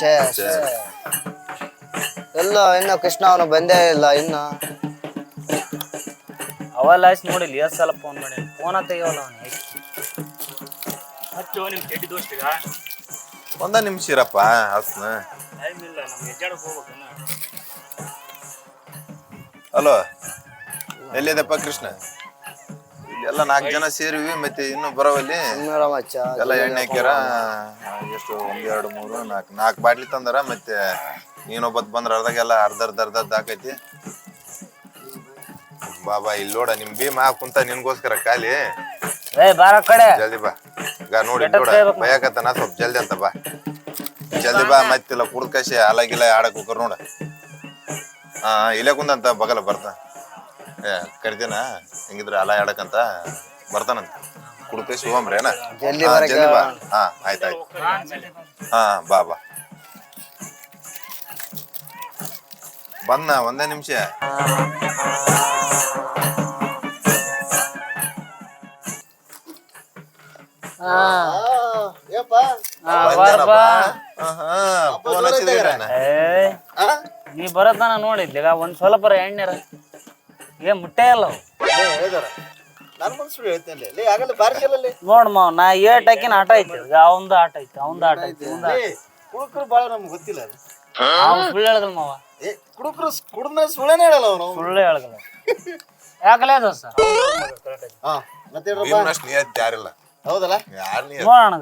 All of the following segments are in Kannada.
ಛೇ ಛೇ. ಎಲ್ಲ ಇನ್ನ ಕೃಷ್ಣ ಅವನು ಬಂದೇ ಇಲ್ಲ ಇನ್ನು. ಅವಲಾಸ್ ನೋಡಿಲ್ಲ ಎಷ್ಟು ಸಲ ಫೋನ್ ಮಾಡಿ ಫೋನ್ ತೆಗಿಯೋಲ್ಲ ಅವನು. ಹಚ್ಚು ನಿಮ್ ಕೆಟ್ಟಿ ದೋಸ್ತಿಗ. ಒಂದ ನಿಮಿಷ ಇರಪ್ಪ ಹಸ್ನ. ಟೈಮ್ ಇಲ್ಲ ನಮ್ಗೆ ಹೆಜ್ಜಾಡಕ್ ಹೋಗ್ಬೇಕು ಹಲೋ ಎಲ್ಲಿದೆಪ್ಪ ಕೃಷ್ಣ? ಇಲ್ಲೆಲ್ಲ ನಾಲ್ಕು ಜನ ಸೇರಿವಿ ಮತ್ತೆ ಇನ್ನು ಬರೋವಲ್ಲಿ ಮಚ್ಚ ಎಲ್ಲ ಎಣ್ಣೆ ಹಾಕ್ಯಾರ. ಎಷ್ಟು ಒಂದ್ ಎರಡು ಮೂರು ನಾಲ್ಕು ನಾಲ್ಕು ಬಾಟ್ಲಿ ತಂದಾರ ಮತ್ತೆ ನೀನೊಬ್ಬತ್ ಬಂದ್ರ ಅರ್ಧಾಗೆಲ್ಲ ಅರ್ಧ ಅರ್ಧ ಅರ್ಧ ಹಾಕೈತಿ. ಬಾಬಾ ಇಲ್ಲಿ ನೋಡ ನಿಮ್ ಭೀಮ ಕುಂತ ನಿನ್ಗೋಸ್ಕರ ಖಾಲಿ. ಏ ಬಾರ ಕಡೆ. ಜಲ್ದಿ ಬಾ. ಈಗ ನೋಡಿ ನೋಡ? ಭಯಕತ್ತನ ಸ್ವಲ್ಪ ಜಲ್ದಿ ಅಂತ ಬಾ. ಜಲ್ದಿ ಬಾ ಮತ್ತಿಲ್ಲ ಕುಡ್ದ ಕಸಿ ಹಾಲಾಗಿಲ್ಲ ಆಡಕ್ ಹೋಗ್ರ ನೋಡ. ಹಾ ಇಲ್ಲೇ ಕುಂದಂತ ಬಗಲ ಬರ್ತಾ. ಏ ಕರಿತೀನ ಹೆಂಗಿದ್ರೆ ಅಲ ಆಡಕಂತ ಬರ್ತಾನಂತ. ಕುಡ್ದ ಕಸಿ ಏನ? ಜಲ್ದಿ ಹಾ, ಜಲ್ದಿ ಬಾ. ಹಾ ಆಯ್ತಾಯ್ತು. ಹಾ ಬಾ ಬಾ. ಬಂದ ಒಂದೇ ನಿಮಿಷ. ಫೋನ್ ಹಚ್ಚಿದ್ರೇನ ಏ ನೀ. ಬರತ್ತಾನ ನೋಡಿದ್ಲಿಗ ಒಂದ್ ಸ್ವಲ್ಪ ಎಣ್ಣೆರ ಏ ಮುಟ್ಟೆ ಅಲ್ಲ ಅವು. ನಾನು ಮನ್ಸು ಹೇಳ್ತೇನೆ ಲೇ ಆಗಲ್ಲ ಬಾರ್ಕೆಲ್ಲೇ ನೋಡ್ ಮಾವ್ ನಾ ಏಟ್ ಹಾಕಿನ ಆಟ ಐತಿ ಅವಂದು ಆಟ ಐತಿ ಅವಂದು ಆಟ ಐತಿ. ಕುಡುಕರು ಬಾಳ ನಮ್ಗೆ ಗೊತ್ತಿಲ್ಲ ಅದು. ಅವ್ನ್ ಸುಳ್ಳು ಮಾವ. ಏ ಕುಡುಕರು ಕುಡ್ದ ಸುಳ್ಳೇನೆ ಹೇಳಲ್ಲ ಅವನು. ಸುಳ್ಳು ಹೇಳದಲ್ಲ ಯಾಕಲೇ ಸರ್? ಹಾ ಮತ್ತೆ ಹೇಳ್ರಪ್ಪ ಭೀಮ್ನಷ್ಟ್ ನಿಯತ್ ಯಾರಿಲ್ಲ. ಹೌದಲ್ಲ? ಯಾರ್ ನಿಯತ್? ನೋಡೋಣ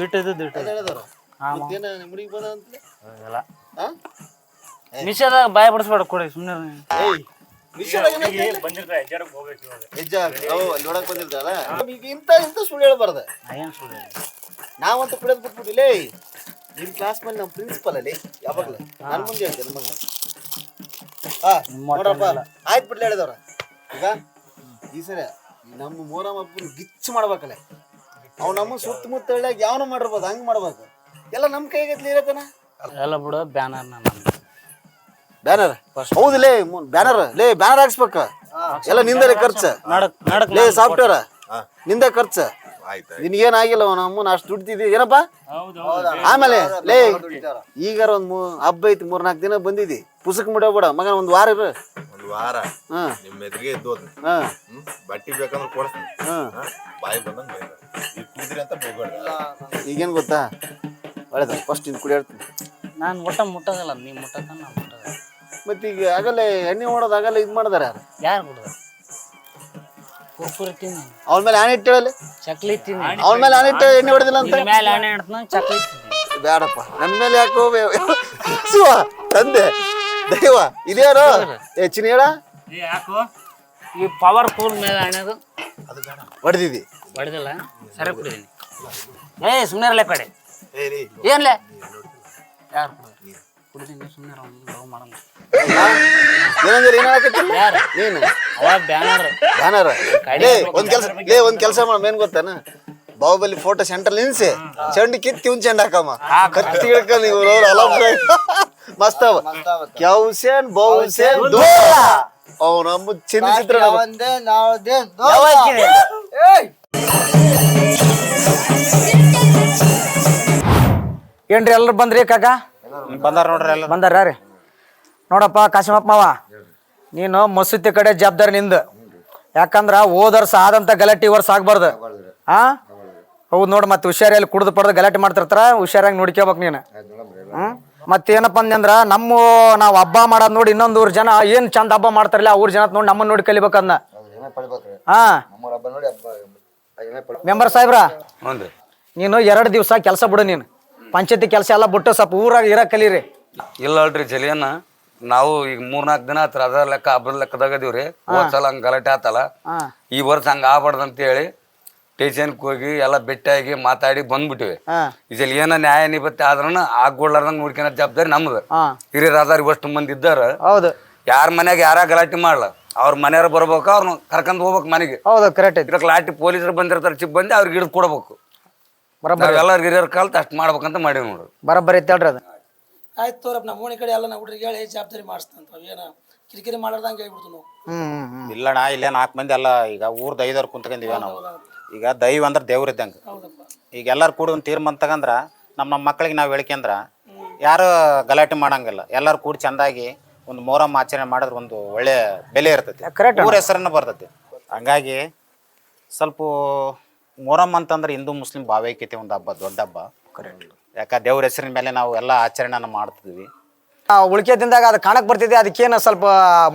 ಇಟ್ಟು ಇದ್ದು ಇಟ್ಟು ಹೇಳಿದಾರ? ಹಾ ಮಾವ. ಮತ್ತೇನ ನಿಮ್ಮಡಿಗೆ ಬಂದ ಅಂತಲೇ ಇಲ್ಲ. ಹಾ? ನಿಷೇಧಾಗ ಬಾಯ್ ಬಿಡಿಸ್ಬೇಡ ಕೊಡಿ ಸುಮ್ಮನೆ ಏಯ್ ಬಂದಿರ್ತಾರೆ ಹೆಜ್ಜೆ ಅವು ಅಲ್ಲಿ ನೋಡಕ್ ಬಂದಿರ್ತಾರಲ್ಲ? ಈಗ ಇಂಥ ಇಂಥ ಸುಳ್ಳು ಹೇಳ್ಬಾರ್ದ. ನಾವಂತೂ ಕುಡಿಯೋದು ಬಿಟ್ಬಿಟ್ಟಿಲ್ಲ ನಿಮ್ ಕ್ಲಾಸ್ ಮೇಲೆ ನಮ್ಮ ಪ್ರಿನ್ಸಿಪಲ್ ಅಲ್ಲಿ ಯಾವಾಗಲೂ ನನ್ನ ಮುಂದೆ ಹೇಳ್ತೀನಿ ಮಗ ಹಾ ನಿಮ್ಮ ನೋಡ್ರಪ್ಪ ಆಯ್ತು ಬಿಡ್ಲಿ ಹೇಳಿದವ್ರ. ಈಗ ಈ ಸರಿ ನಮ್ಮ ಮೋರಮ್ಮ ಅಪ್ಪನ ಗಿಚ್ಚು ಮಾಡ್ಬೇಕಲ್ಲ. ಅವ್ ನಮ್ಮ ಸುತ್ತಮುತ್ತ ಹಳ್ಳಿಯಾಗ ಯಾವನ ಮಾಡಿರ್ಬೋದು ಹಂಗ್ ಮಾಡ್ಬೇಕು. ಎಲ್ಲ ನಮ್ಮ ಕೈಗೆ ಇರತ್ತನ ಎಲ್ಲ ಬಿಡು ಬ್ಯಾನರ್ ನಾನು ಬ್ಯಾನರ್? ಹೌದು ಲೇ ಬ್ಯಾನರ್ ಲೇ ಬ್ಯಾನರ್ ಹಾಕ್ಸ್ಬೇಕ. ಎಲ್ಲ ನಿಂದಲೇ ಖರ್ಚು. ಲೇ ಸಾಫ್ಟ್ವೇರ್ ನಿಂದೆ ಖರ್ಚು. ಆಯ್ತು ನಮ್ಮನ್ನ ಅಷ್ಟು ದುಡ್ತಿದ್ದಿ ಏನಪ್ಪ? ಆಮೇಲೆ ಲೇ ಈಗಾರ ಒಂದ್ ಮೂ ಹಬ್ಬ ಐತಿ ಮೂರ್ನಾಲ್ಕು ದಿನ ಬಂದಿದ್ದಿ. ಪುಸ್ತಕ ಮುಡೋಬೇಡ ಮಗ ಒಂದ್ ವಾರ ಇರು. ಒಂದ್ ವಾರ. ನಿಮ್ಮ ಎದುರಿಗೆ ಬಟ್ಟಿ ಬೇಕಂದ್ರೆ ಕೊಡ್ತೀನಿ? ಬಾಯಿ ಬಂದಂಗ್ ಅಂತ ಈಗೇನ್ ಗೊತ್ತಾ? ಒಳ್ಳೇದ ಫಸ್ಟ್ ಇನ್ ಕುಡಿಯಾಡ್ತೀನಿ ನಾನು ಒಟ್ಟ ಮುಟ್ಟದಲ್ಲ ನೀ ಮುಟ್ಟದ ನಾನು ಮುಟ್ಟೋದಿಲ್ಲ. ಮತ್ತೆ ಈಗ ಆಗಲೇ ಎಣ್ಣೆ ಹೊಡೋದು ಆಗಲ್ಲ ಇದು ಮಾಡಿದಾರೆ ಯಾರು? ಯಾರು ಕುರ್ಕುರಿ ತಿನ್ನಿ. ಅವನ ಮೇಲೆ ಆನೆ ಇಟ್ಟೇಳಲ್ಲಿ ಚಕ್ಲಿ ತಿನ್ನಿ. ಅವ್ರ ಮೇಲೆ ಆನೆ ಇಟ್ಟು ಎಣ್ಣೆ ಹೊಡೆದಿಲ್ಲ ಅಂತ? ಮೇಲೆ ಆನೆ ಹಿಡ್ತಾನ ಚಕ್ಲಿ ತಿನ್ನಿ. ಬೇಡಪ್ಪ ನನ್ನ ಮೇಲೆ ಯಾಕೋ ಶಿವ ತಂದೆ. ದೈವ ಇದ್ಯಾರು? ಹೆಚ್ಚಿನ ಹೇಳ? ಯಾಕೋ? ಈ ಪವರ್ಫುಲ್ ಮೇಲೆ ಎಣ್ಣೆದು ಹೊಡೆದಿದ್ದಿ ಹೊಡೆದಿಲ್ಲ? ಸರಿ ಕುಡಿದೀನಿ ಏ ಸುಮ್ಮನೆ ಕಡೆ ಏನ್ಲೆ? ಯಾರು ಸುಮ್ಮನೆ ಏನಂದ್ರೆ ನೀನು? ಬ್ಯಾನರ್. ಬ್ಯಾನರ್? ಲೇ ಒಂದ್ ಕೆಲಸ ಲೇ ಒಂದ್ ಕೆಲಸ ಮಾಡ ಏನ್ ಗೊತ್ತಾನ? ಬಾಹುಬಲಿ ಫೋಟೋ ಸೆಂಟರ್ ನಿಲ್ಸಿ. ಚಂಡ್ ಕಿತ್ತಿ ಒಂದ್ ಚೆಂಡ ಹಾಕಮ್ಮ. ಕತ್ತಿ ಹಿಡ್ಕ ನೀವು ಮಸ್ತ್ ಅವ. ಕ್ಯೌಸೇನ್ ಬಹುಸೇನ್ ಅವನ ನಮ್ಮ ಚಿನ್ನ ಚಿತ್ರ ಒಂದೇ ನಾವದೇ ಏನ್ರಿ ಎಲ್ಲರೂ ಬಂದ್ರಿ ಕಾಕ? ಬಂದಾರ ನೋಡ್ರಿ ಎಲ್ಲ ಬಂದಾರ ರೀ ನೋಡಪ್ಪ ಕಾಶಿಮಪ್ಪ ಮಾವ ನೀನು ಮಸೂತಿ ಕಡೆ ಜವಾಬ್ದಾರಿ ನಿಂದು. ಯಾಕಂದ್ರ ಹೋದ ವರ್ಷ ಆದಂತ ಗಲಾಟೆ ವರ್ಷ ಆಗ್ಬಾರ್ದು. ಹಾ ಹೌದು ನೋಡು ಮತ್ತೆ ಹುಷಾರಿಯಲ್ಲಿ ಕುಡ್ದು ಪಡ್ದು ಗಲಾಟೆ ಮಾಡ್ತಿರ್ತಾರ ಹುಷಾರಾಗಿ ನೋಡ್ಕೋಬೇಕು ನೀನು. ಹ್ಮ್? ಮತ್ತೇನಪ್ಪ ಅಂದ್ರ ನಮ್ಮ ನಾವು ಹಬ್ಬ ಮಾಡೋದ್ ನೋಡಿ ಇನ್ನೊಂದು ಊರ್ ಜನ ಏನ್ ಚಂದ ಹಬ್ಬ ಮಾಡ್ತಾರಲ್ಲ ಆ ಊರ್ ಜನ ನೋಡಿ ನಮ್ಮನ್ನ ನೋಡಿ ಕಲಿಬೇಕನ್ನ ಹಾ ಮೆಂಬರ್ ಸಾಹೇಬ್ರ ನೀನು ಎರಡು ದಿವಸ ಕೆಲಸ ಬಿಡು ನೀನು. ಪಂಚಾಯತಿ ಕೆಲಸ ಎಲ್ಲ ಬಿಟ್ಟು ಸ್ವಲ್ಪ ಊರಾಗ ಇರ ಕಲೀರಿ. ಇಲ್ಲ ಅಲ್ರಿ ಜಲಿಯನ್ನ ನಾವು ಈಗ ಮೂರ್ನಾಲ್ಕು ದಿನ ಆತ್ರ ಅದ ಲೆಕ್ಕ ಹಬ್ಬದ ಲೆಕ್ಕದಾಗ ಅದೀವ್ರಿ ಹೋದ್ ಸಲ ಹಂಗ ಗಲಾಟೆ ಆತಲ್ಲ. ಈ ವರ್ಷ ಹಂಗ ಆಗ್ಬಾರ್ದು ಅಂತ ಹೇಳಿ ಟೇಷನ್ಗೆ ಹೋಗಿ ಎಲ್ಲ ಬೆಟ್ಟಾಗಿ ಮಾತಾಡಿ ಬಂದ್ಬಿಟ್ಟಿವಿ. ಇದ್ರಲ್ಲಿ ಏನ ನ್ಯಾಯ ನಿಪತ್ತೆ ಆದ್ರೂ ಆಗ್ಗೊಳ್ಳಾರ್ದಂಗ ನೋಡ್ಕೊಳೋ ಜವಾಬ್ದಾರಿ ನಮ್ದು. ಹಿರಿಯರ್ ಅದಾರ ಇವಷ್ಟು ಮಂದಿ ಇದ್ದಾರ. ಹೌದು. ಯಾರ ಮನ್ಯಾಗ ಯಾರ ಗಲಾಟೆ ಮಾಡ್ಲ? ಅವ್ರ ಮನೆಯವ್ರು ಬರ್ಬೇಕು ಅವ್ರನ್ನ ಕರ್ಕೊಂಡ್ ಹೋಗ್ಬೇಕು ಮನೆಗೆ. ಹೌದು ಕರೆಕ್ಟ್ ಐತಿ. ಇದಕ್ಕೆ ಲಾಟಿ ಪೊಲೀಸರು ಬಂದಿರ್ತಾರೆ ಚಿಪ್ ಬಂದು ಅವ್ರಿಗೆ ಹಿಡಿದು ಕೊಡ್ಬೇಕು. ಬರಬ್ಬರಿ ಹಿರಿಯರ್ ಕಲ್ತು ಅಷ್ಟು ಮಾಡ್ಬೇಕಂತ ಮಾಡೀವಿ ನೋಡ್ರಿ ಬರಬ್ಬರಿ ಐತಿ ಹೇಳ್ರಿ ಅದು. ಆಯ್ತು ತೋರಪ್ಪ ನಮ್ಮ ಓಣಿ ಕಡೆ ಎಲ್ಲ ನಾವು ಹುಡುಗರಿಗೆ ಹೇಳಿ ಜವಾಬ್ದಾರಿ ಮಾಡಿಸ್ತಂತ ಏನು ಕಿರಿಕಿರಿ ಮಾಡ್ದಂಗೆ ಹೇಳ್ಬಿಡ್ತು ನಾವು. ಹ್ಮ್ ಹ್ಮ್ ಹ್ಮ್. ಇಲ್ಲಣ್ಣ ಇಲ್ಲೇ ನಾಲ್ಕು ಮಂದಿ ಎಲ್ಲ ಈಗ ಊರ್ ದೈದವ್ರು ಕುಂತ್ಕೊಂಡಿವ ನಾವು. ಈಗ ದೈವ ಅಂದ್ರೆ ದೇವ್ರ ಇದ್ದಂಗೆ. ಈಗ ಎಲ್ಲರೂ ಕೂಡ ಒಂದು ತೀರ್ಮಾನ ತಗಂದ್ರ ನಮ್ಮ ನಮ್ಮ ಮಕ್ಳಿಗೆ ನಾವು ಹೇಳ್ಕೊಂಡ್ರ ಯಾರು ಗಲಾಟೆ ಮಾಡಂಗಿಲ್ಲ. ಎಲ್ಲರೂ ಕೂಡಿ ಚಂದಾಗಿ ಒಂದು ಮೊಹರಂ ಆಚರಣೆ ಮಾಡಿದ್ರೆ ಒಂದು ಒಳ್ಳೆ ಬೆಲೆ ಇರ್ತೈತಿ. Correct ಊರ ಹೆಸರನ್ನ ಬರ್ತೈತಿ. ಹಂಗಾಗಿ ಸ್ವಲ್ಪ ಮೊಹರಂ ಅಂತಂದ್ರೆ ಹಿಂದೂ ಮುಸ್ಲಿಂ ಭಾವೈಕ್ಯತೆ ಒಂದು ಹಬ್ಬ ದೊಡ್ಡ ಹಬ್ಬ. ಯಾಕ ದೇವ್ರ ಹೆಸರಿನ ಮೇಲೆ ನಾವು ಎಲ್ಲ ಆಚರಣೆನ ಮಾಡ್ತಿದ್ವಿ. ಆ ಉಳಿಕೆ ದಿನದಾಗ ಅದು ಕಾಣಕ್ ಬರ್ತಿದೆ ಅದಕ್ಕೇನು ಸ್ವಲ್ಪ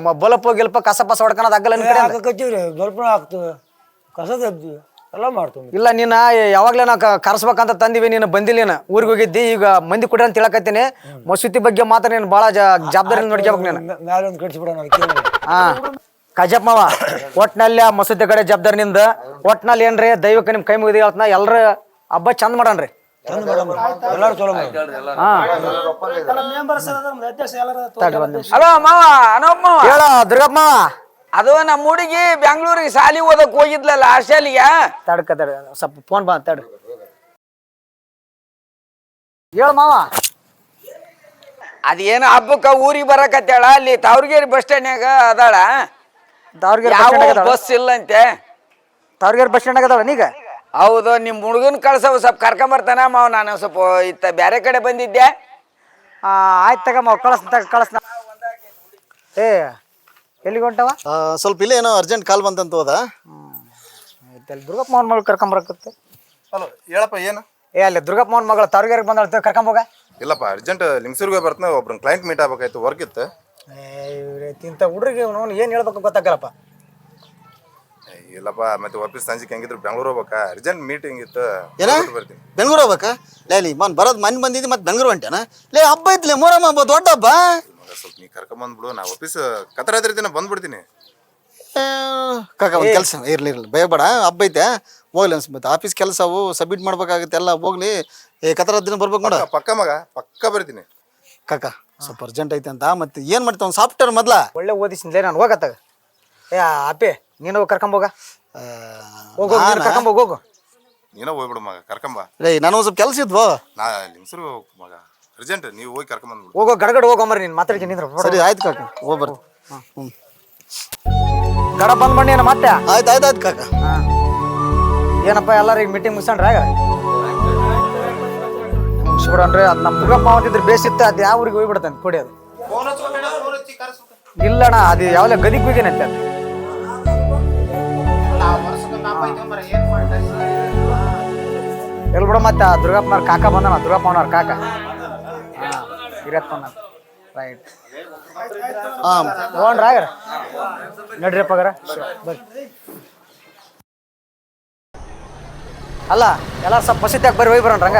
ಮ- ಬಲಪ ಗಿಲ್ಪ ಕಸ ಪಸ ಹೊಡ್ಕೊಳೋದು ಆಗಲ್ಲ ನಿನ್ ಕಡೆ ಕಸ ತೆಗ್ತೀವಿ ಎಲ್ಲ ಮಾಡ್ತೀವಿ. ಇಲ್ಲ ನೀನ ಯಾವಾಗ್ಲೇ ನಾ ಕರ್ಸ್ಬೇಕಂತ ತಂದಿವಿ ನೀನು ಬಂದಿಲ್ಲ ನೀನು ಊರಿಗೆ ಹೋಗಿದ್ದಿ ಈಗ ಮಂದಿ ಕೊಡ್ರಿ ಅಂತ ತಿಳಕತ್ತೀನಿ. ಮಸೂತಿ ಬಗ್ಗೆ ಮಾತ್ರ ನೀನು ಭಾಳ ಜವಾಬ್ದಾರಿ ನೋಡ್ಕೋಬೇಕು ನೀನು. ಮ್ಯಾಲೆ ಒಂದು ಕಟ್ಸಿಬಿಡೋಣ ಅದಕ್ಕೆ ಹಾ ಕಜಪ್ ಮಾವ ಒಟ್ನಲ್ಲಿ ಆ ಮಸೂದೆ ಕಡೆ ಜವಾಬ್ದಾರಿ ನಿಂದ ಒಟ್ನಲ್ಲಿ ಏನ್ರಿ ದೈವಕ್ಕೆ ನಿಮ್ ಕೈ ಮುಗಿದ ಎಲ್ಲರ ಎಲ್ರ ಹಬ್ಬ ಚಂದ ಮಾಡಣ್ರಿ. ಹಾ. ತಡ್ರಿ ಒಂದ್ ನಿಮಿಷ. ಹಲೋ ಮಾವ ಅನೋಪ್ ಮಾವ ಹೇಳ ದುರ್ಗಪ್ಪ ಅದು ನಮ್ಮ ಹುಡುಗಿ ಬೆಂಗಳೂರಿಗೆ ಸಾಲಿ ಓದಕ್ ಹೋಗಿದ್ಲಲ್ಲ ಹಾಸ್ಟೆಲ್ಗೆ? ತಡ್ಕ ತಡ ಸ್ವಲ್ಪ ಫೋನ್ ಬಾ ತಡ ಹೇಳ ಮಾವ. ಅದೇನು ಹಬ್ಬಕ್ಕ ಊರಿಗೆ ಬರಕತ್ತೇಳ ಅಲ್ಲಿ ತಾವ್ರಗೇರಿ ಬಸ್ ಸ್ಟ್ಯಾಂಡ್ನಾಗ ಅದಾಳ. ತಾವ್ರಿಗೆ ಯಾವ ಬಸ್ ಇಲ್ಲಂತೆ? ಬಸ್ ಸ್ಟ್ಯಾಂಡ್ ಆಗದಳ ನೀಗ? ಹೌದು ನಿಮ್ಮ ಹುಡುಗನ ಕಳ್ಸವ ಸ್ವಲ್ಪ ಕರ್ಕೊಂಬರ್ತಾನ ಮಾವ್ ನಾನು ಸ್ವಲ್ಪ ಇತ್ತ ಬೇರೆ ಕಡೆ ಬಂದಿದ್ದೆ. ಆಯ್ತು ಆಯ್ತ್ ತಗ ಮಾವ ಕಳಸ್ ತಗ ಕಳಸ್ ಏ ಎಲ್ಲಿಗೆ ಹೊಂಟವ? ಆ, ಸ್ವಲ್ಪ ಇಲ್ಲೇ ಏನೋ ಅರ್ಜೆಂಟ್ ಕಾಲ್ ಬಂತಂತ ಹೋದ. ಅಲ್ಲಿ ದುರ್ಗಪ್ಪ ಮೋಹನ್ ಮಗಳು ಕರ್ಕೊಂಬರಕತ್ತೆ ಹಲೋ ಹೇಳಪ್ಪ ಏನು? ಏ ಅಲ್ಲಿ ದುರ್ಗಪ್ಪ ಮೋಹನ್ ಮಗಳು ಬಂದ ಕರ್ಕೊಂಬೋಗ ಇಲ್ಲಪ್ಪ ಅರ್ಜೆಂಟ್ ಲಿಂಗ್ಸೂರ್ಗೆ ಬರ್ತಾನೆ ಒಬ್ರನ್ನ ಕ್ಲೈಂಟ್ ಮೀಟ್ ಆಗ್ಬೇಕಾಯ್ತು ವರ್ಕ್ ಇತ್ತು. ಇಂಥ ಹುಡುಗರಿಗೆ ಅವನು ಏನು ಹೇಳ್ಬೇಕು ಗೊತ್ತಾಗಲ್ಲಪ್ಪ. ಇಲ್ಲಪ್ಪ ಮತ್ತೆ ವಾಪಸ್ ಸಂಜೆಗೆ ಹೆಂಗಿದ್ರು ಬೆಂಗಳೂರು ಹೋಗ್ಬೇಕಾ. ಅರ್ಜೆಂಟ್ ಮೀಟಿಂಗ್ ಇತ್ತು. ಏನ? ಬರ್ತೀನಿ. ಬೆಂಗಳೂರು ಹೋಗ್ಬೇಕಾ? ಲೇ ಲೀ ಮನ್ ಬರೋದು ಮನೆ ಬಂದಿದ್ದು ಮತ್ತೆ ಬೆಂಗಳೂರು ಹೊಂಟೇನ ಲೇ ಹಬ್ಬ ಐತ್ಲೆ ಮೊರಮ್ಮ ಹಬ್ಬ ದೊಡ್ಡ ಹಬ್ಬ ಮಗ ಸ್ವಲ್ಪ ನೀ ಕರ್ಕೊಂಬಂದ್ಬಿಡು ನಾ ವಾಪಸ್ ಕತ್ತರಾತ್ರಿ ದಿನ ಬಂದ್ಬಿಡ್ತೀನಿ ಆ, ಕಾಕ ಒಂದು ಕೆಲಸ ಇರ್ಲಿ ಇರ್ಲಿ ಭಯಬೇಡ ಹಬ್ಬ ಐತೆ ಹೋಗ್ಲಿ ಮತ್ತೆ ಆಫೀಸ್ ಕೆಲಸ ಅವು ಸಬ್ಮಿಟ್ ಮಾಡ್ಬೇಕಾಗುತ್ತೆ ಎಲ್ಲ ಹೋಗ್ಲಿ. ಏ ಕತರ ದಿನ ಬರ್ಬೇಕು ನೋಡ. ಪಕ್ಕ- ಪಕ್ಕ ಮಗ ಪಕ್ಕ ಬರ್ತೀನಿ. ಕಾಕ ಸ್ವಲ್ಪ ಅರ್ಜೆಂಟ್ ಐತೆ ಅಂತ. ಮತ್ತೆ ಏನು ಒಂದು ಸಾಫ್ಟ್ವೇರ್ ಮೊದ್ಲ? ಒಳ್ಳೆ ಓದಿಸಿನ್ಲೇ ನಾನು ಹೋಗತ್ತಾಗ ಏ ಅಪ್ಪಿ ನೀನು ಕರ್ಕೊಂಬೋಗ ಹೋಗು. ನಾನಾ? ಕರ್ಕೊಂಬೋಗ ಹೋಗು ನೀನೋ ಹೋಗ್ಬಿಡು ಮಗ ಕರ್ಕೊಂಬ ಲೇ ನಾನು ಒಂದು ಸ್ವಲ್ಪ ಕೆಲಸ ಇದ್ವು? ನಾ ಲಿಂಗ್ಸೂರು ಮಗ. ಅರ್ಜೆಂಟ್ ನೀವು ಹೋಗಿ ಕರ್ಕೊಂಬಂದ್ಬಿಡು ಹೋಗೋ ಗಡಗಡ ಹೋಗಂಬ್ರಿ ನೀನು ಮಾತಾಡ್ತೀನಿ ನಿಂದ್ರ ಸರಿ ಆಯ್ತು ಕಾಕ. ಹೋಗಿ ಬರ್ತೀನಿ. ಹ್ಞೂ ಗಡ ಬಂದ್ ಬಣ್ಣಿ ಏನು ಮತ್ತೆ? ಆಯ್ತು ಆಯ್ತು ಆಯ್ತು ಕಾಕ. ಏನಪ್ಪ ಎಲ್ಲಾರು ಈಗ ಮೀಟಿಂಗ್ ಮುಗಿಸ್ಕೊಂಡ್ರೆ ಆಗ? ಮುಗಿಸ್ಬಿಡನ್ರಿ ಅದು ನಮ್ಮ ದುರ್ಗಪ್ಪ ಅವ್ರಿದ್ರೆ ಬೇಸಿತ್ತು, ಅದು ಯಾವ ಊರಿಗೆ ಹೋಗ್ಬಿಡ್ತಾನೆ ಕೊಡಿ ಅದು. ಇಲ್ಲಣ್ಣ, ಅದು ಯಾವಲ್ಲ ಗದಿಗೆ ಬೀಗೇನೆ ಅದು ಎಲ್ ಬಿಡ ಮತ್ತೆ ಆ ದುರ್ಗಪ್ಪನವ್ರ ಕಾಕ ಬಂದನ, ದುರ್ಗಪ್ಪನವ್ರ ಕಾಕ. ಹಿರಿಯಪ್ಪನ. ರೈಟ್ ಹಾಂ ತಗೊಂಡ್ರ ಆಗರ ನಡ್ರಿಯಪ್ಪ ಬರ್ರಿ. ಅಲ್ಲ, ಎಲ್ಲ ಸ್ವಲ್ಪ ಮಸೀದ್ಯಾಗ ಬರ್ರಿ, ಹೋಗಿ ಬರೋಣ ರಂಗ.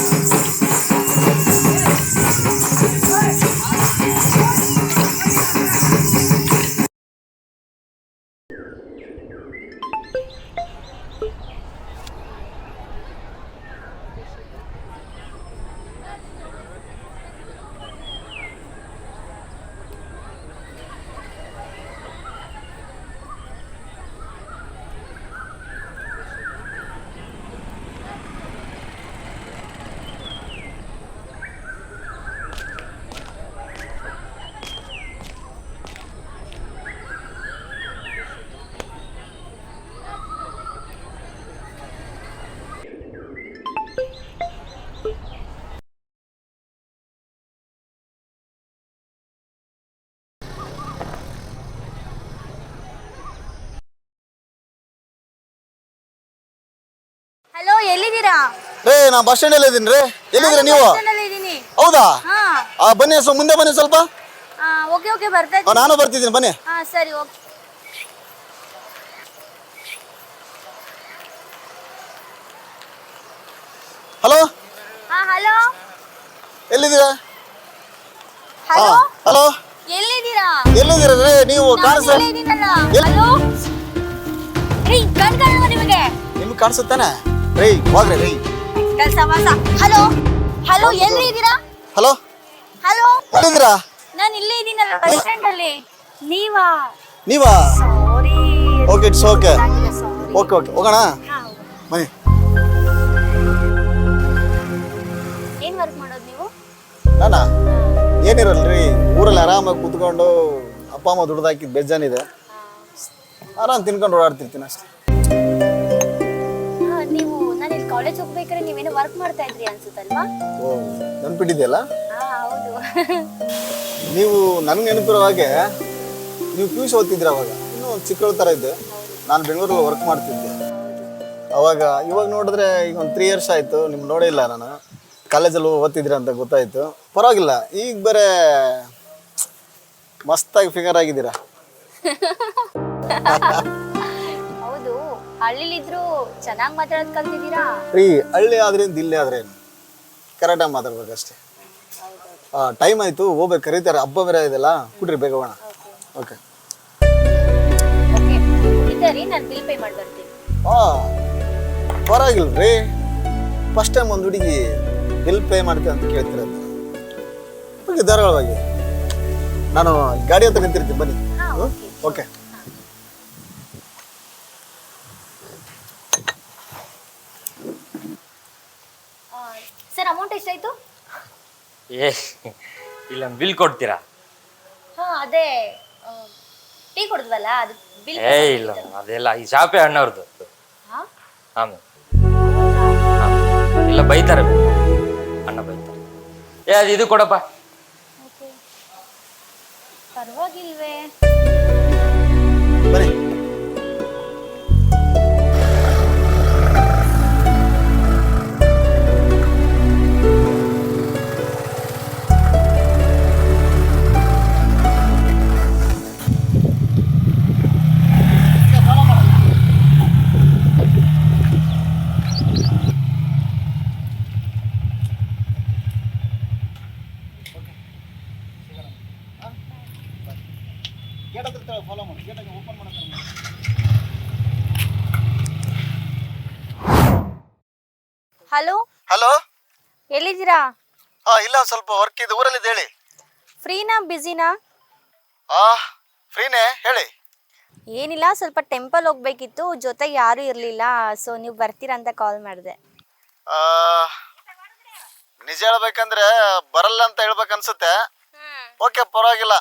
ರೇ ನಾ ಬಸ್ ಸ್ಟ್ಯಾಂಡ್ ಅಲ್ಲಿ ರೀ. ನೀವು? ಹೌದಾ? ಬನ್ನಿ ಮುಂದೆ ಬನ್ನಿ ಸ್ವಲ್ಪ. ನಾನು ಬರ್ತಿದ್ದೀನಿ ಬನ್ನಿ. Hello hello? ಎಲ್ಲಿದ್ದೀರಾ? ಹಲೋ? ಎಲ್ಲಿದ್ದೀರಾ? ನೀವು ಕಾಣಿಸ ನಿಮ್ಗೆ ಕಾಣಿಸುತ್ತಾನೆ? ರೀ ಹೋಗ್ರಿ ರೀ ಕೆಲಸ ಮಾಸ ಹಲೋ? ಹಲೋ ಎಲ್ಲಿ ಇದ್ದೀರಾ? ಹಲೋ? ಹಲೋ? ಎಲ್ಲಿದ್ದೀರಾ? ನಾನು ಇಲ್ಲೇ ಇದ್ದೀನಲ್ಲ ರೆಸ್ಟೋರೆಂಟ್ ಅಲ್ಲಿ. ನೀವಾ? ನೀವಾ? Sorry okay it's okay okay okay ಹೋಗೋಣ? ಬನ್ನಿ. ಏನು ವರ್ಕ್ ಮಾಡೋದು ನೀವು? ನಾನಾ? ಏನಿರಲ್ರಿ ಊರಲ್ಲಿ ಆರಾಮಾಗಿ ಕೂತ್ಕೊಂಡು ಅಪ್ಪ ಅಮ್ಮ ದುಡ್ದು ಹಾಕಿದ್ ಬೇಜಾನಿದೆ. ಆರಾಮ್ ತಿನ್ಕೊಂಡು ಓಡಾಡ್ತಿರ್ತೀನಿ ಅಷ್ಟೇ. ಕಾಲೇಜ್ ಹೋಗ್ಬೇಕಾದ್ರೆ ನೀವೇನೋ ವರ್ಕ್ ಮಾಡ್ತಾ ಇದ್ರಿ ಅನ್ಸುತ್ತಲ್ವಾ? ಓ ನೆನ್ಪಿಟ್ಟಿದೆಯಲ್ಲ? ಹಾ ಹೌದು. ನೀವು ನನ್ಗೆ ನೆನಪಿರೋ ಹಾಗೆ ನೀವು ಪಿ ಯು ಸಿ ಓದ್ತಿದ್ರಿ ಅವಾಗ? ಇನ್ನೂ ಚಿಕ್ಕಳ ಥರ ಇದ್ದೆ ನಾನು ಬೆಂಗಳೂರಲ್ಲಿ ವರ್ಕ್ ಮಾಡ್ತಿದ್ದೆ. ಅವಾಗ ಇವಾಗ ನೋಡಿದ್ರೆ ಈಗ ಒಂದು ತ್ರೀ ಇಯರ್ಸ್ ಆಯಿತು ನಿಮ್ಗೆ ನೋಡೇ ಇಲ್ಲ ನಾನು. ಕಾಲೇಜಲ್ಲಿ ಓದ್ತಿದ್ರಿ ಅಂತ ಗೊತ್ತಾಯಿತು. ಪರವಾಗಿಲ್ಲ ಈಗ ಬೇರೆ ಮಸ್ತಾಗಿ ಫಿಗರ್ ಆಗಿದ್ದೀರಾ? ಹಳ್ಳಿಲಿದ್ರು ಚೆನ್ನಾಗಿ ಮಾತಾಡೋದ್ ಕಲ್ತಿದ್ದೀರಾ? ರೀ ಹಳ್ಳಿ ಆದ್ರಿಂದ ಇಲ್ಲಿ ಆದ್ರೇನು ಕರೆಕ್ಟಾಗಿ ಮಾತಾಡ್ಬೇಕಷ್ಟೇ ಟೈಮ್ ಆಯಿತು ಹೋಗ್ಬೇಕು. ಕರೀತಾರೆ ಹಬ್ಬ ಬೇರೆ ಇದೆಲ್ಲ ಕುಡ್ರಿ ಬೇಗ ಹೋಗೋಣ. ಓಕೆ. ಓಕೆ. ಇದ್ದಾರಿ ನಾನು ಬಿಲ್ ಪೇ ಮಾಡಿ ಬರ್ತೀನಿ. ಹಾಂ ಪರವಾಗಿಲ್ಲ ರೀ. ಫಸ್ಟ್ ಟೈಮ್ ಒಂದು ಹುಡುಗಿ ಬಿಲ್ ಪೇ ಮಾಡ್ತೀವಿ ಅಂತ ಕೇಳ್ತೀರ ಓಕೆ ಧಾರಾಳವಾಗಿ. ನಾನು ಗಾಡಿ ಹತ್ರ ನಿಂತಿರ್ತೀನಿ ಬನ್ನಿ. ಓಕೆ ಓಕೆ ಸರ್ ಅಮೌಂಟ್ ಎಷ್ಟಾಯ್ತು ಏ ಇಲ್ಲ ಬಿಲ್ ಕೊಡ್ತೀರಾ? ಹಾ ಅದೇ ಟೀ ಕೊಡಿದ್ವಲ್ಲ ಅದು ಬಿಲ್ ಏ ಇಲ್ಲ ಅದೆಲ್ಲ ಈ ಶಾಪೆ ಅಣ್ಣವ್ರದ್ದು ಹಾ? ಆಮೇಲೆ ಇಲ್ಲ ಬೈತಾರೆ ಅಣ್ಣ ಬೈತಾರೆ. ಏ ಅದು ಇದು ಕೊಡಪ್ಪ. ಪರವಾಗಿಲ್ವೇ. ಬನ್ನಿ. ಫಾಲೋ ಮಾಡಿ. ಗೇಟಾಗಿ ಓಪನ್ ಮಾಡೋಕ್ಕೆ ಹಲೋ ಹಲೋ ಎಲ್ಲಿದ್ದೀರಾ? ಹಾ ಇಲ್ಲ ಸ್ವಲ್ಪ ವರ್ಕ್ ಇದೆ. ಊರಲ್ಲಿದೆ ಹೇಳಿ. ಫ್ರೀನಾ ಬ್ಯುಸಿನಾ? ಆ ಫ್ರೀನೇ ಹೇಳಿ. ಏನಿಲ್ಲ ಸ್ವಲ್ಪ ಟೆಂಪಲ್ ಹೋಗ್ಬೇಕಿತ್ತು. ಜೊತೆಗೆ ಯಾರೂ ಇರಲಿಲ್ಲ ಸೊ ನೀವು ಬರ್ತೀರಾ ಅಂತ ಕಾಲ್ ಮಾಡಿದೆ. ಆ, ನಿಜ ಹೇಳ್ಬೇಕಂದ್ರೆ ಬರಲ್ಲ ಅಂತ ಹೇಳ್ಬೇಕು ಅನ್ಸುತ್ತೆ ಓಕೆ ಪರವಾಗಿಲ್ಲ.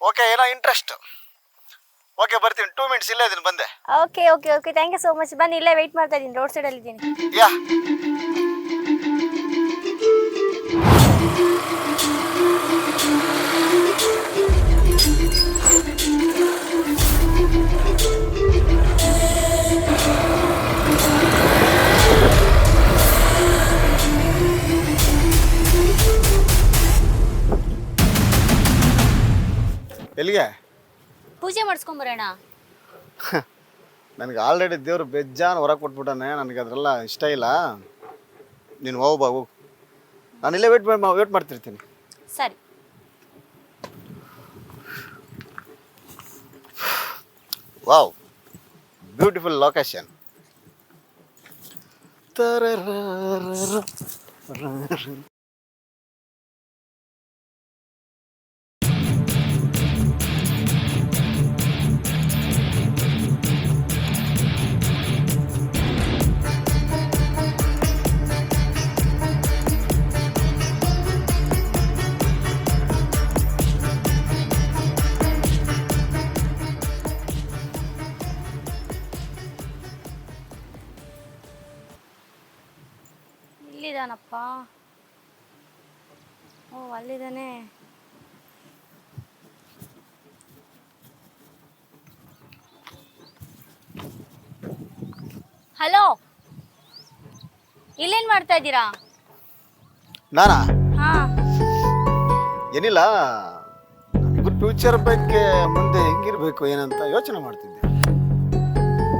ಓಕೆ ಏನೋ ಇಂಟ್ರೆಸ್ಟ್ ಓಕೆ ಬರ್ತೀನಿ. ಟೂ ಮಿನಿಟ್ಸ್ ಇಲ್ಲೇ ಇದೀನಿ ಬಂದೆ. Okay okay okay thank you so much ಬನ್ನಿ ಇಲ್ಲೇ ವೆಯ್ಟ್ ಮಾಡ್ತಾ ಇದ್ದೀನಿ ರೋಡ್ ಸೈಡಲ್ಲಿ ಇದ್ದೀನಿ ಯಾ. ಎಲ್ಲಿಗೆ? ಪೂಜೆ ಮಾಡಿಸ್ಕೊಂಬರೋಣ ನನಗೆ ಆಲ್ರೆಡಿ ದೇವ್ರು ಬೆಜ್ಜಾನ್ ಹೊರ ಕೊಟ್ಬಿಟ್ಟಾನೆ ನನಗೆ ಅದರೆಲ್ಲ ಇಷ್ಟ ಇಲ್ಲ. ನೀನು ಹೋಗು ಬಾ ಹೋಗು. ನಾನು ಇಲ್ಲೇ ವೇಟ್ ಮಾಡಿ ವೇಟ್ ಮಾಡ್ತಿರ್ತೀನಿ. ಸರಿ. ವಾವ್ ಬ್ಯೂಟಿಫುಲ್ ಲೊಕೇಶನ್ ಇಲ್ಲಿದಾನಪ್ಪ ಓ ಅಲ್ಲಿದ್ದಾನೆ. ಹಲೋ ಇಲ್ಲೇನ್ ಮಾಡ್ತಾ ಇದ್ದೀರಾ? ನಾನಾ? ಹಾ. ಏನಿಲ್ಲ ಫ್ಯೂಚರ್ ಬಗ್ಗೆ ಮುಂದೆ ಹೆಂಗಿರ್ಬೇಕು ಏನಂತ ಯೋಚನೆ ಮಾಡ್ತಿದ್ದೆ.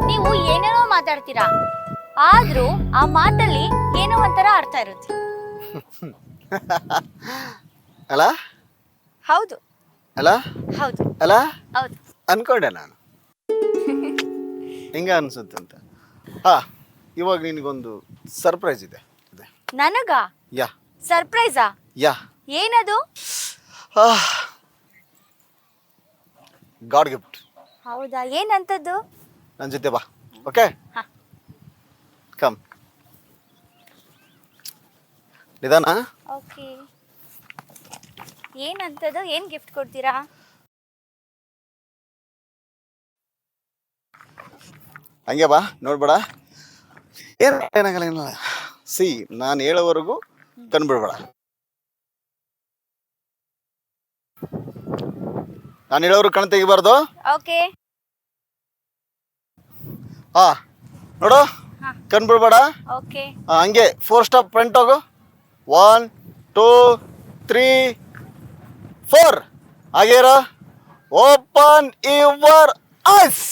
ನೀವು ಏನೇನೋ ಮಾತಾಡ್ತೀರಾ? ಆದ್ರೂ ಆ ಮಾತಲ್ಲಿ ಏನೋ ಒಂಥರ ಅರ್ಥ ಇರುತ್ತೆ. ಅಲ್ಲ ಹೌದು. ಅಲ್ಲ ಹೌದು. ಅಲ್ಲ ಹೌದು. ಅನ್ಕೊಂಡೆ ನಾನು. ಹೆಂಗ ಅನ್ಸುತ್ತೆ ಅಂತ. ಹಾ ಇವಾಗ ನಿನಗೊಂದು ಸರ್ಪ್ರೈಸ್ ಇದೆ. ಇದೆ. ನನಗ? ಯಾ. ಸರ್ಪ್ರೈಸಾ ಯಾ. ಏನದು? ಗಾಡ್ ಗಿಫ್ಟ್ ಹೌದಾ? ಏನಂತದ್ದು? ನನ್ನ ಜೊತೆ ಬಾ. ಓಕೆ ಹಾ. ಕಮ್ ನಿಧಾನ? ಓಕೆ ಏನಂತದ್ದು? ಏನು ಗಿಫ್ಟ್ ಕೊಡ್ತೀರಾ? ಹಂಗೆ ಬಾ ನೋಡ್ಬೇಡ. ಏನು ಏನಾಗಲ್ಲ ಏನಲ್ಲ. ಸಿ ನಾನು ಹೇಳೋವರೆಗೂ ಕಂಡುಬಿಡ್ಬೇಡ ನಾನು ಹೇಳೋರು ಕಣ್ ತೆಗಿಬಾರ್ದು? ಓಕೆ ಹಾ ನೋಡು. ಕಣ್ ಬಿಡ್ಬೇಡ. ಓಕೆ ಹಂಗೆ ಫೋರ್ ಸ್ಟಾಪ್ ಫ್ರಂಟ್ ಹೋಗು. ಒನ್ ಟೂ ತ್ರೀ ಫೋರ್ ಹಾಗೆ ಇರೋ. ಓಪನ್ ಯುವರ್ ಐಸ್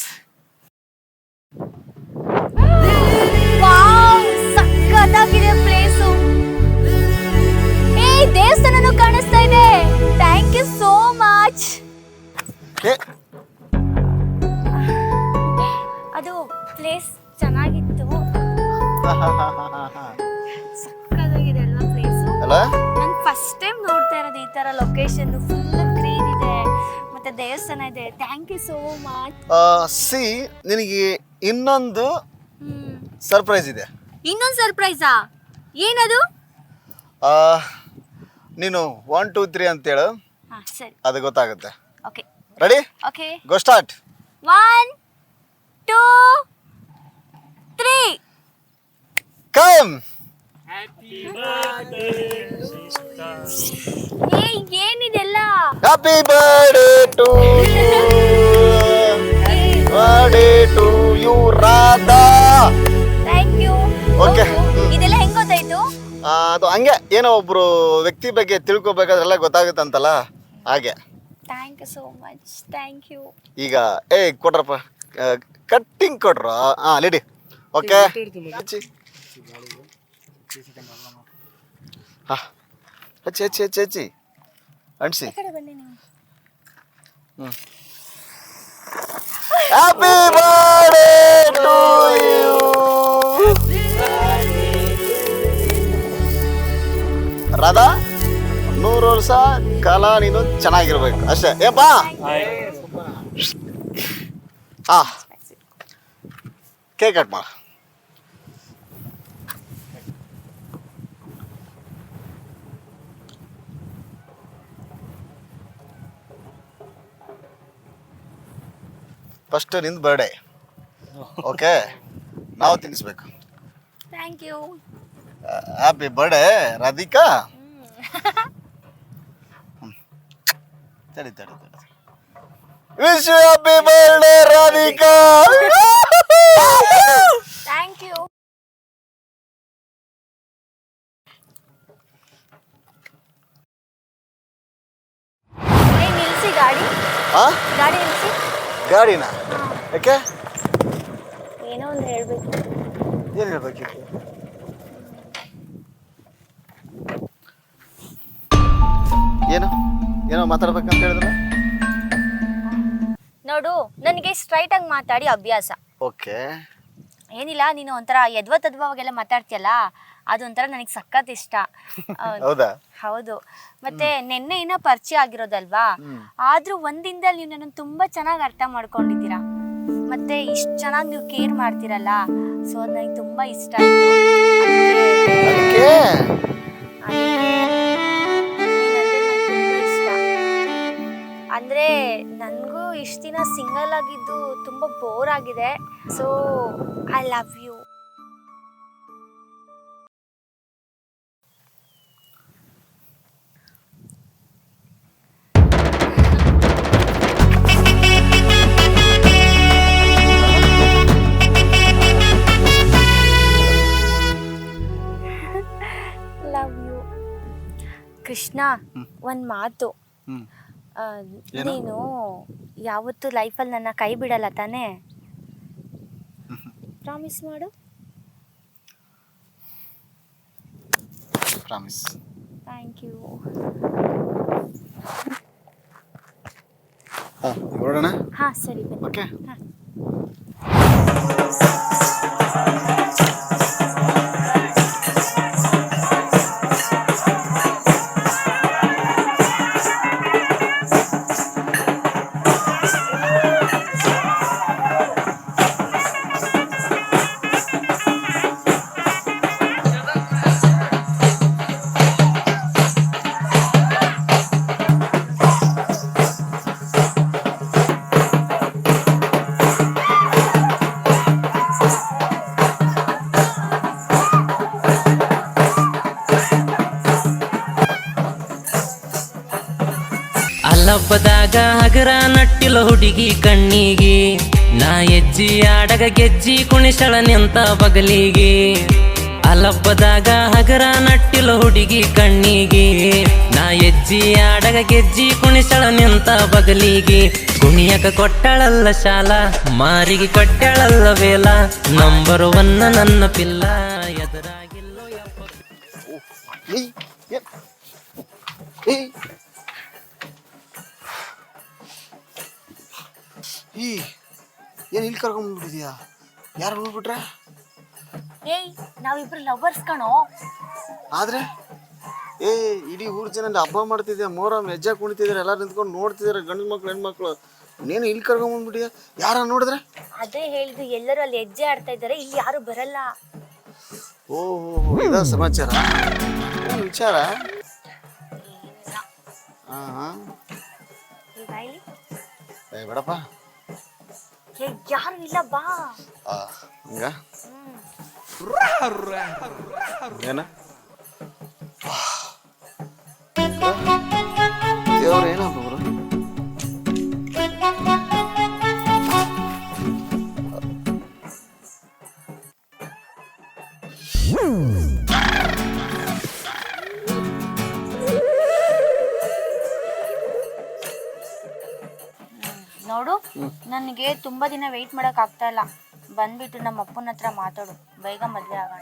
ಸಕ್ಕತ್ತಾಗಿದೆ ಪ್ಲೇಸು ಏ ದೇವಸ್ಥಾನನೂ ಕಾಣಿಸ್ತಾ ಇದೆ. ಥ್ಯಾಂಕ್ ಯು ಸೋ ಮಚ್ ಅದು ಪ್ಲೇಸ್ ಚೆನ್ನಾಗಿತ್ತು ಸಕ್ಕತ್ತಾಗಿದೆ ಅಲ್ವಾ ಪ್ಲೇಸು ಅಲ್ಲ? ನಾನು ಫಸ್ಟ್ ಟೈಮ್ ನೋಡ್ತಾ ಇರೋದು ಈ ತರ ಲೊಕೇಶನ್ ಫುಲ್ ಗ್ರೀನ್ ಇದೆ. ಮತ್ತೆ ದೇವಸ್ಥಾನ ಇದೆ. Thank you so much see ನಿನಗೆ ಇನ್ನೊಂದು ಸರ್ಪ್ರೈಸ್ ಇದೆ. ಇನ್ನೊಂದು ಸರ್ಪ್ರೈಸಾ ಏನದು? ನೀನು ಒನ್ ಟೂ ತ್ರೀ ಅಂತೇಳು ಹಾ ಸರಿ. ಅದು ಗೊತ್ತಾಗುತ್ತೆ. Okay ready okay go start one two three come ಏನಿದೆಲ್ಲ? Happy birthday to birthday to you Radha thank you okay ಇದೆಲ್ಲ ಹೆಂಗ್ ಗೊತ್ತಾಯ್ತು? ಅದು ಹಂಗೆ ಏನೋ ಒಬ್ರು ವ್ಯಕ್ತಿ ಬಗ್ಗೆ ತಿಳ್ಕೊಬೇಕಾದ್ರೆಲ್ಲ ಗೊತ್ತಾಗುತ್ತಂತಲ್ಲ? ಹಾಗೆ. Thank you so much thank you ಈಗ ಏ ಕೊಟ್ರಪ್ಪ ಕಟ್ಟಿಂಗ್ ಕೊಟ್ರು ಹಾಂ ಲೇಡಿ. ಓಕೆ ಹಾ. ಹಚ್ಚಿ ಹಚ್ಚಿ ಹಚ್ಚಿ ಹಚ್ಚಿ ಅಂಟಿಸಿ ಹ್ಞೂ ಬನ್ನಿ ನೀವು. Happy birthday to you Radha ನೂರು ವರ್ಷ ಕಾಲ ನೀನು ಚೆನ್ನಾಗಿರ್ಬೇಕು. ಅಷ್ಟೇ. ಏಪ್ಪ ಹಾ ಕೇಕ್ ಕಟ್ ಮಾಡ. ಫಸ್ಟ್ ನಿಂದು ಬರ್ಡೇ ಓಕೆ ನಾವು ತಿನ್ನಿಸ್ಬೇಕು thank you happy birthday Radhika. ಹ್ಮ್. ತಡಿ ತಡಿ ತಡಿ. Wish you happy birthday Radhika. Thank you ನಿಲ್ಸಿ ಗಾಡಿ. ಹಾ ಗಾಡಿ ನಿಲ್ಸಿ. ಗಾಡಿನ? ಯಾಕೆ? ಏನೋ ಒಂದು ಹೇಳಬೇಕು. ಏನು ಹೇಳ್ಬೇಕಿತ್ತು? ಏನು? ಏನೋ ಮಾತಾಡ್ಬೇಕಂತ ಹೇಳಿದ್ರೆ ನೋಡು ನನಗೆ ಸ್ಟ್ರೈಟ್ ಆಗಿ ಮಾತಾಡಿ ಅಭ್ಯಾಸ. ಓಕೆ. ಏನಿಲ್ಲ ನೀನು ಒಂಥರ ಯದ್ವ ತದ್ವಾಗೆಲ್ಲ ಮಾತಾಡ್ತೀಯಲ್ಲ ಅದೊಂಥರ ನನಗೆ ಸಖತ್ ಇಷ್ಟ. ಹೌದಾ. ಹೌದು? ಮತ್ತೆ ನಿನ್ನೆ ಇನ್ನ ಪರಿಚಯ ಆಗಿರೋದಲ್ವಾ? ಆದ್ರೂ ಒಂದಿಂದ ನೀವು ನನ್ನನ್ನು ತುಂಬಾ ಚೆನ್ನಾಗಿ ಅರ್ಥ ಮಾಡ್ಕೊಂಡಿದ್ದೀರಾ? ಮತ್ತೆ ಇಷ್ಟು ಚೆನ್ನಾಗಿ ನೀವು ಕೇರ್ ಮಾಡ್ತೀರಲ್ಲ ಸೊ ಅದು ನನಗೆ ತುಂಬಾ ಇಷ್ಟ ಆಯ್ತು. ಅದಕ್ಕೆ? ಅಂದ್ರೆ ನನಗೂ ಇಷ್ಟು ದಿನ ಸಿಂಗಲ್ ಆಗಿದ್ದು ತುಂಬಾ ಬೋರ್ ಆಗಿದೆ so I love you Krishna ಒಂದ್ ಮಾತು. ನೀನು ಯಾವತ್ತೂ ಲೈಫಲ್ಲಿ ನನ್ನ ಕೈ ಬಿಡಲ್ಲ ತಾನೇ? ಪ್ರಾಮಿಸ್ ಮಾಡು. ಪ್ರಾಮಿಸ್ ಥ್ಯಾಂಕ್ ಯು ಹಾಂ ಹಾ ಸರಿ ಓಕೆ ಹಾ. ಹುಡುಗಿ ಕಣ್ಣಿಗೆ. ನಾ ಹೆಜ್ಜಿ ಆಡಗ ಗೆಜ್ಜಿ ಕುಣಿಸಳ ನಿಂತ ಬಗಲಿಗೆ. ಅಲಬ್ಬದಾಗ ಹಗರ ನಟ್ಟಿಲ ಹುಡುಗಿ ಕಣ್ಣಿಗೆ. ನಾ ಹೆಜ್ಜಿ ಆಡಗ ಗೆಜ್ಜಿ ಕುಣಿಸಳ ನಿಂತ ಬಗಲಿಗೆ. ಕುಣಿಯಕ ಕೊಟ್ಟಳಲ್ಲ ಶಾಲ, ಮಾರಿಗೆ ಕೊಟ್ಟಳಲ್ಲ ವೇಲ. ನಂಬರ್ ಒನ್ನ ನನ್ನ ಪಿಲ್ಲ, ಎದುರಾಗಿಲ್ಲೋ ಯಪ್ಪ ಏಯ್ ಏ- ಏಯ್ ಈ ಏನು ಇಲ್ಲಿ ಕರ್ಕೊಂಡ್ಬಿಟ್ಟಿದ್ಯಾ? ಯಾರು ನೋಡ್ಬಿಟ್ರೆ ಏಯ್ ನಾವಿಬ್ರು ಲವರ್ಸ್ ಕಣೋ. ಆದ್ರೆ? ಏ ಇಡೀ ಊರ್ ಜನ ಹಬ್ಬ ಮಾಡ್ತಿದ್ದೆ ಮೋರಮ್ ಹೆಜ್ಜೆ ಕುಣಿತಿದ್ರೆ ಎಲ್ಲ ನಿಂತ್ಕೊಂಡು ನೋಡ್ತಿದಾರೆ ಗಂಡು ಮಕ್ಳು ಹೆಣ್ಮಕ್ಳು ನೀನು ಇಲ್ಲಿ ಕರ್ಕೊಂಡ್ಬಂದ್ಬಿಟ್ಟಿಯಾ ಯಾರ ನೋಡಿದ್ರೆ? ಅದೇ ಹೇಳಿದ್ದು ಎಲ್ಲರೂ ಅಲ್ಲಿ ಹೆಜ್ಜೆ ಆಡ್ತಾ ಇದ್ದಾರೆ. ಇಲ್ಲಿ ಯಾರು ಬರಲ್ಲ. ಓಹೋ ಇದ ಸಮಾಚಾರ? ಏನ್ ವಿಚಾರ? ಹಾ ಹಾ ಈಗ ಏ ಬೇಡಪ್ಪ. ಏ ಯಾರು ಇಲ್ಲ ಬಾ ಆ, ಹಂಗ ಏನ ತುಂಬಾ ದಿನ ವೆಯ್ಟ್ ಮಾಡಕ್ ಆಗ್ತಾ ಇಲ್ಲ. ಬಂದ್ಬಿಟ್ಟು ನಮ್ಮ ಅಪ್ಪನ ಹತ್ರ ಮಾತಾಡು. ಬೇಗ ಮದ್ವೆ ಆಗೋಣ.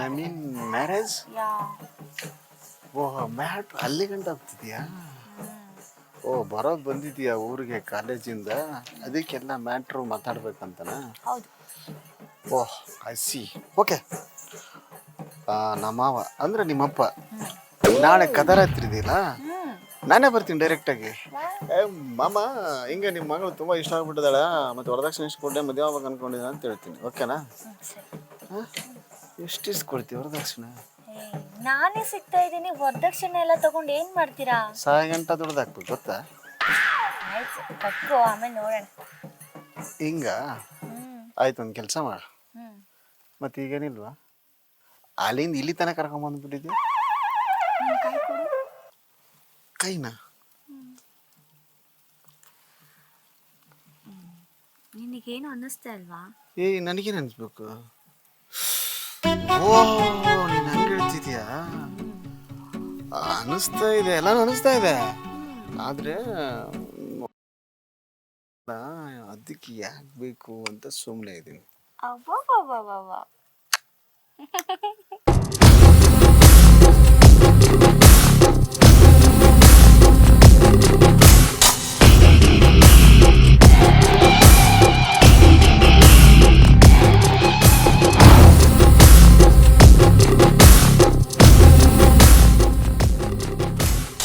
I mean marriage yeah. Oh mat ಅಲ್ಲಿ ಗಂಟ ಆಗ್ತಿದ್ಯಾ? ಓ ಬರೋದು ಬಂದಿದ್ಯಾ ಊರಿಗೆ ಕಾಲೇಜಿಂದ? ಅದಕ್ಕೆಲ್ಲ ಮ್ಯಾಟ್ರು ಮಾತಾಡ್ಬೇಕಂತನಾ? ಹೌದು. ಓಹ್ ಐ ಸಿ ಓಕೆ ನಮ್ಮವ ಅಂದ್ರೆ ನಿಮ್ಮಪ್ಪ. ನಾಳೆ ಕದರ ಹತ್ತಿರದಿಲ್ಲ ನಾನೇ ಬರ್ತೀನಿ ಡೈರೆಕ್ಟಾಗಿ ಏ ಮಾಮ ಹಿಂಗೆ ನಿಮ್ಮ ಮಗಳು ತುಂಬ ಇಷ್ಟ ಆಗ್ಬಿಟ್ಟಿದ್ದಾಳೆ. ಮತ್ತು ವರದಕ್ಷಿಣೆ ಇಷ್ಟು ಕೊಟ್ಟೆ ಮದುವೆ ಆಗ್ಬೇಕು ಅನ್ಕೊಂಡಿದ್ದೆ ಅಂತ ಹೇಳ್ತೀನಿ. ಓಕೆನಾ? ಎಷ್ಟು ಇಸ್ಕೊಳ್ತೀವಿ ವರದಕ್ಷಿಣೆ? ನಾನೇ ಸಿಗ್ತಾ ಇದ್ದೀನಿ. ವರದಕ್ಷಿಣೆ ಎಲ್ಲ ತಗೊಂಡು ಏನ್ ಮಾಡ್ತೀರಾ? ಸಹಾಯ ಗಂಟ ಗೊತ್ತಾ? ಆಯ್ತು ಕಟ್ಕೋ ಆಮೇಲೆ ನೋಡೋಣ. ಹಿಂಗ? ಆಯ್ತು ಒಂದು ಕೆಲಸ ಮಾಡ. ಹ್ಮ್. ಮತ್ತೆ ಈಗೇನಿಲ್ವಾ? ಅಲ್ಲಿಂದ ಇಲ್ಲಿ ತನಕ ಕರ್ಕೊಂಬಂದ್ಬಿಟ್ಟಿದ್ದೆ ಕೈನಾ? ನಿನಗೇನು ಅನ್ನಿಸ್ತಾ ಅಲ್ವಾ ಏ ನನಗೇನು ಅನ್ಸ್ಬೇಕು? ಓ ನೀನು ಹಂಗೆ ಹೇಳ್ತಿದ್ಯಾ? ಅನಿಸ್ತಾ ಇದೆ ಎಲ್ಲಾನು ಅನಿಸ್ತಾ ಇದೆ. ಆದ್ರೆ ಅದಕ್ಕೆ ಯಾಕೆ ಬೇಕು ಅಂತ ಸುಮ್ಮನೆ ಇದ್ದೀನಿ ಅವ್ವ